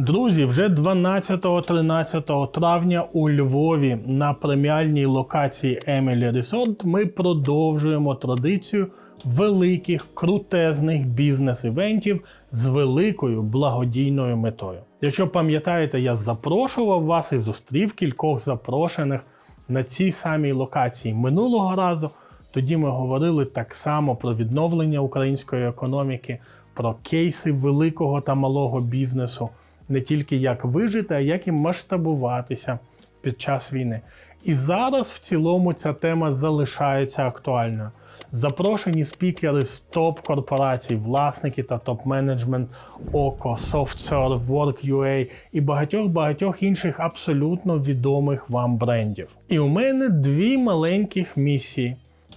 Друзі, вже 12-13 травня у Львові на преміальній локації Emily Resort ми продовжуємо традицію великих крутезних бізнес-івентів з великою благодійною метою. Якщо пам'ятаєте, я запрошував вас і зустрів кількох запрошених на цій самій локації минулого разу. Тоді ми говорили так само про відновлення української економіки, про кейси великого та малого бізнесу, не тільки як вижити, а як і масштабуватися під час війни. І зараз в цілому ця тема залишається актуальною. Запрошені спікери з топ-корпорацій, власники та топ-менеджмент ОКО, SoftServe, Work.ua і багатьох-багатьох інших абсолютно відомих вам брендів. І у мене дві маленьких місії.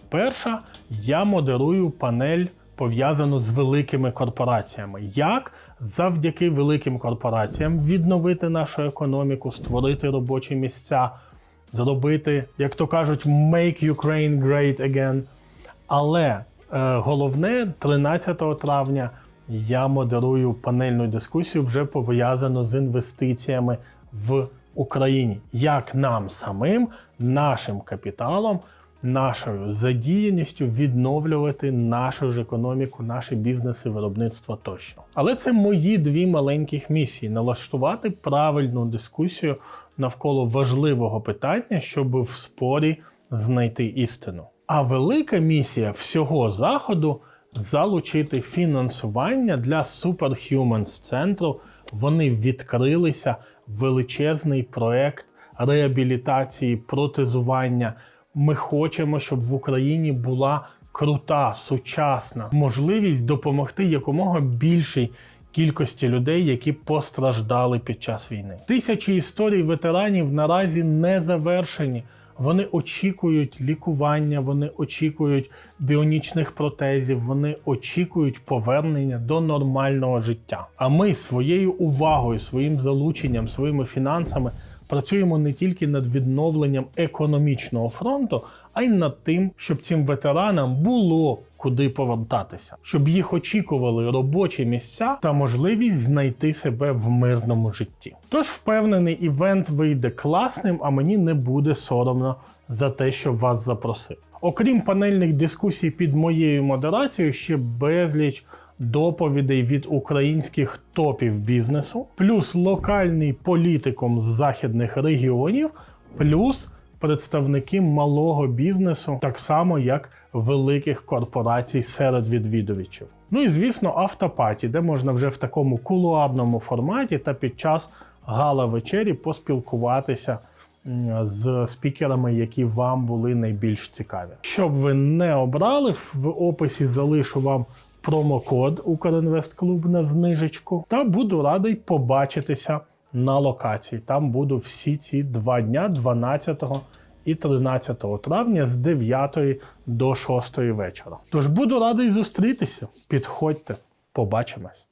Перша, я модерую панель пов'язану з великими корпораціями. Як завдяки великим корпораціям відновити нашу економіку, створити робочі місця, зробити, як то кажуть, make Ukraine great again. Але е, головне, 13 травня я модерую панельну дискусію, вже пов'язану з інвестиціями в Україні. Як нам самим, нашим капіталом, нашою задіяністю відновлювати нашу ж економіку, наші бізнеси, виробництво тощо. Але це мої дві маленьких місії: налаштувати правильну дискусію навколо важливого питання, щоб в спорі знайти істину. А велика місія всього заходу залучити фінансування для Superhumans центру. Вони відкрилися величезний проект реабілітації, протезування. Ми хочемо, щоб в Україні була крута, сучасна можливість допомогти якомога більшій кількості людей, які постраждали під час війни. Тисячі історій ветеранів наразі не завершені. Вони очікують лікування, вони очікують біонічних протезів, вони очікують повернення до нормального життя. А ми своєю увагою, своїм залученням, своїми фінансами працюємо не тільки над відновленням економічного фронту, а й над тим, щоб цим ветеранам було куди повертатися, щоб їх очікували робочі місця та можливість знайти себе в мирному житті. Тож впевнений, івент вийде класним, а мені не буде соромно за те, що вас запросив. Окрім панельних дискусій під моєю модерацією, ще безліч доповідей від українських топів бізнесу, плюс локальний політикум з західних регіонів, плюс представники малого бізнесу, так само як великих корпорацій серед відвідувачів. Ну і звісно, автопаті, де можна вже в такому кулуарному форматі та під час гала вечері поспілкуватися з спікерами, які вам були найбільш цікаві. Щоб ви не обрали, в описі залишу вам промокод Укрінвестклуб на знижечку, та буду радий побачитися на локації. Там буду всі ці два дня, 12 і 13 травня з 9 до 6 вечора. Тож буду радий зустрітися. Підходьте, побачимось.